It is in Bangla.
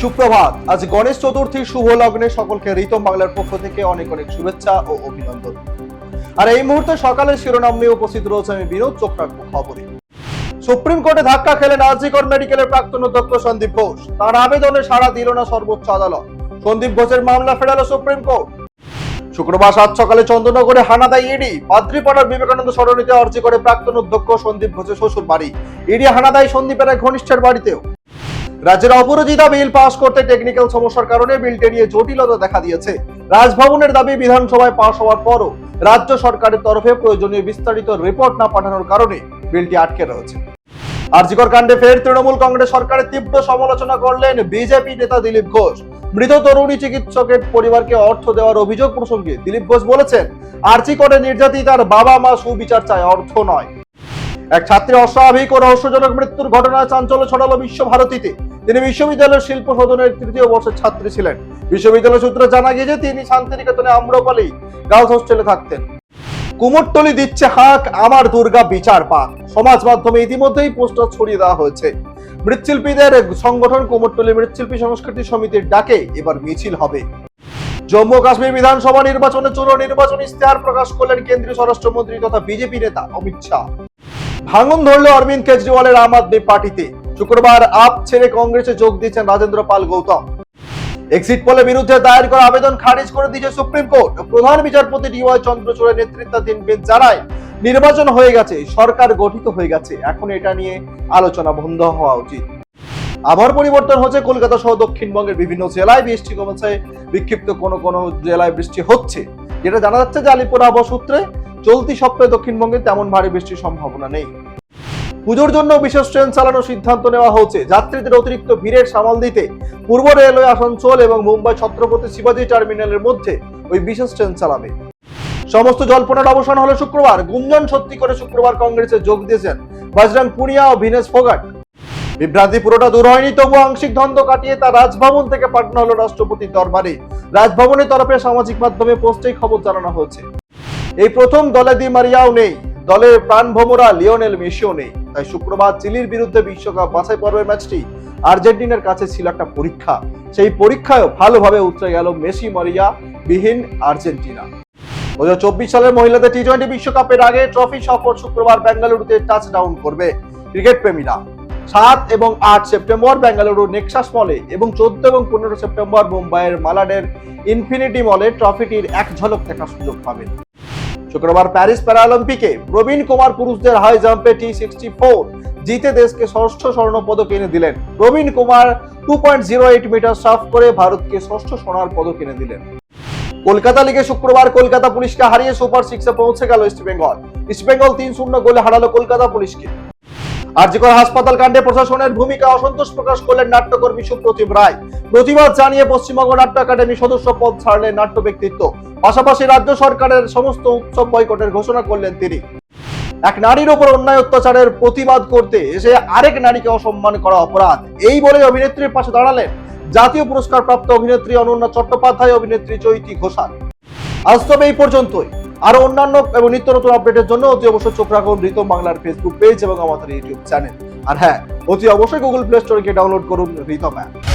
সুপ্রভাত। আজ গণেশ চতুর্থীর শুভ লগ্নে সকলকে রিতম বাংলার পক্ষ থেকে অনেক অনেক শুভেচ্ছা ও অভিনন্দন। আর এই মুহূর্তে সকালের শিরোনাম নিয়ে উপস্থিত রয়েছে আমি বিনোদ, চোখ খবরে। সুপ্রিম কোর্টে ধাক্কা খেলেন আরজিকর মেডিকেলের প্রাক্তন অধ্যক্ষ সন্দীপ ঘোষ। তার আবেদনে সাড়া দিল না সর্বোচ্চ আদালত। সন্দীপ ঘোষের মামলা ফেরালো সুপ্রিম কোর্ট। শুক্রবার সাত সকালে চন্দ্রনগরে হানা দেয় ইডি, পাদ্রিপাড়ার বিবেকানন্দ সরণিতে অর্জি করে প্রাক্তন অধ্যক্ষ সন্দীপ ঘোষের শ্বশুর বাড়ি ইডি হানা দেয় সন্দীপের ঘনিষ্ঠের বাড়িতেও। রাজ্যের অপরাজিতা বিল পাস করতে টেকনিক্যাল সমস্যার কারণে বিলটি নিয়ে জটিলতা দেখা দিয়েছে। রাজভবনের দাবি বিধানসভায় পাশ হওয়ার পরও রাজ্য সরকারের তরফে প্রয়োজনীয় বিস্তারিত রিপোর্ট না পাঠানোর কারণে বিলটি আটকে রয়েছে। আরজিকর কাণ্ডে ফের তৃণমূল কংগ্রেস সরকারের তীব্র সমালোচনা করলেন বিজেপি নেতা দিলীপ ঘোষ। মৃত তরুণী চিকিৎসকের পরিবারকে অর্থ দেওয়ার অভিযোগ প্রসঙ্গে দিলীপ ঘোষ বলেছেন আরজিকরে নির্যাতিতার বাবা মা সুবিচার চায়, অর্থ নয়। এক ছাত্রী অস্বাভাবিক ও রহস্যজনক মৃত্যুর ঘটনায় চাঞ্চল্য ছড়ালো বিশ্বভারতীতে। তিনি বিশ্ববিদ্যালয়ের শিল্প সদনের তৃতীয় বর্ষের ছাত্রী ছিলেন। বিশ্ববিদ্যালয় সূত্রে জানা গিয়েছে, তিনি শান্তিনিকেতনে আম্রপালি গার্লস হোস্টেলে থাকতেন। কুমোরটলি দিচ্ছে হাঁক, আমার দুর্গা বিচার পাক সমাজ মাধ্যমে ইতিমধ্যেই পোস্টার ছড়িয়ে দেওয়া হয়েছে। মৃৎশিল্পীদের সংগঠন কুমোরটলি মৃৎশিল্পী সংস্কৃতি সমিতির ডাকে এবার মিছিল হবে। জম্মু কাশ্মীর বিধানসভা নির্বাচনে চূড় নির্বাচন ইস্তেহার প্রকাশ করলেন কেন্দ্রীয় স্বরাষ্ট্রমন্ত্রী তথা বিজেপি নেতা অমিত শাহ। ভাঙন ধরল অরবিন্দ কেজরিওয়ালের আম আদমি পার্টিতে। শুক্রবার আপ ছেড়ে কংগ্রেসে যোগ দিয়েছেন রাজেন্দ্র পাল গৌতম। এক্সিট পোলে বিরুদ্ধে দায়ের করা আবেদন খারিজ করে দিয়েছে সুপ্রিম কোর্ট। প্রধান বিচারপতি ডিওয়াই চন্দ্রচূড়ের নেতৃত্বাধীন বেঞ্চ জানায়, নির্বাচন হয়ে গেছে, সরকার গঠিত হয়ে গেছে। এখন এটা নিয়ে আলোচনা বন্ধ হওয়া উচিত। আবহাওয়ার পরিবর্তন হচ্ছে, কলকাতা সহ দক্ষিণবঙ্গের বিভিন্ন জেলায় বৃষ্টি কমেছে। বিক্ষিপ্ত কোনো কোনো জেলায় বৃষ্টি হচ্ছে। যেটা জানা যাচ্ছে যে আলিপুর আবহাওয়া সূত্রে, চলতি সপ্তাহে দক্ষিণবঙ্গে তেমন ভারী বৃষ্টির সম্ভাবনা নেই। পুজোর জন্য বিশেষ ট্রেন চালানোর সিদ্ধান্ত নেওয়া হয়েছে। যাত্রীদের অতিরিক্ত ভিড়ের সামাল দিতে পূর্ব রেলওয়ে আসানসোল এবং মুম্বাই ছত্রপতি শিবাজি টার্মিনালের মধ্যে ওই বিশেষ ট্রেন চালাবে। সমস্ত জল্পনার অবসান হলো শুক্রবার। গুঞ্জন সত্যি করে শুক্রবার কংগ্রেসে যোগ দিয়েছেন বজরং পুনিয়া ও ভিনেশ ফোগাট। বিভ্রান্তি পুরোটা দূর হয়নি তবু আংশিক দ্বন্দ্ব কাটিয়ে তা রাজভবন থেকে পাঠানো হলো রাষ্ট্রপতির দরবারে। রাজভবনের তরফে সামাজিক মাধ্যমে পোস্টেই খবর জানানো হয়েছে। এই প্রথম দলে দি মারিয়াও নেই। দলের প্রাণ প্রাণভোমরা লিওনেল মেসিও নেই। তাই শুক্রবার চিলির বিরুদ্ধে বিশ্বকাপ বাছাই পর্বের ম্যাচটি আর্জেন্টিনার কাছে ছিল একটা পরীক্ষা। সেই পরীক্ষায়ও ভালোভাবে উতরে গেল মেসি, মারিয়া, বিহীন আর্জেন্টিনা। দু হাজার চব্বিশ সালের মহিলাদের টি টোয়েন্টি বিশ্বকাপের আগে ট্রফি সফর শুক্রবার বেঙ্গালুরুতে টাচ ডাউন করবে ক্রিকেট প্রেমীরা সাত এবং আট সেপ্টেম্বর বেঙ্গালুরু নেক্সাস মলে এবং চোদ্দ এবং পনেরো সেপ্টেম্বর মুম্বাইয়ের মালাডের ইনফিনিটি মলে ট্রফিটির এক ঝলক দেখার সুযোগ পাবেন। শুক্রবার প্যারিস প্যারালিম্পিকে প্রবীণ কুমার পুরুষদের হাই জাম্পে টি সিক্সটি ফোর জিতে দেশকে ষষ্ঠ স্বর্ণ পদক এনে দিলেন। Praveen Kumar two point zero eight metre সাফ করে ভারতকে ষষ্ঠ সোনার পদক এনে দিলেন। কলকাতা লিগে শুক্রবার কলকাতা পুলিশকে হারিয়ে সুপার সিক্সে পৌঁছে গেল ইস্ট বেঙ্গল ইস্ট বেঙ্গল তিন শূন্য গোলে হারালো কলকাতা পুলিশকে। আরজিকর হাসপাতাল কাণ্ডে প্রশাসনের ভূমিকা অসন্তোষ প্রকাশ করলেন নাট্যকর্মী সুপ্রতিম রায়। প্রতিবাদ জানিয়ে পশ্চিমবঙ্গ নাট্য একাডেমি সদস্য পদ ছাড়লেন নাট্য ব্যক্তিত্ব। পাশাপাশি রাজ্য সরকারের সমস্ত উৎসব বয়কটের ঘোষণা করলেন তিনি। এক নারীর ওপর অন্যায় অত্যাচারের প্রতিবাদ করতে এসে আরেক নারীকে অসম্মান করা অপরাধ। এই বলে অভিনেত্রীর পাশে দাঁড়ালেন জাতীয় পুরস্কার প্রাপ্ত অভিনেত্রী অনন্যা চট্টোপাধ্যায় অভিনেত্রী চৈতি ঘোষাল। আজ তবে এই পর্যন্তই। আরও অন্যান্য এবং নিত্য নতুন আপডেটের জন্য অতি অবশ্যই চোখ রাখুন রিতম বাংলার ফেসবুক পেজ এবং আমাদের ইউটিউব চ্যানেল আর হ্যাঁ অতি অবশ্যই গুগল প্লে স্টোরে গিয়ে ডাউনলোড করুন রিতম অ্যাপ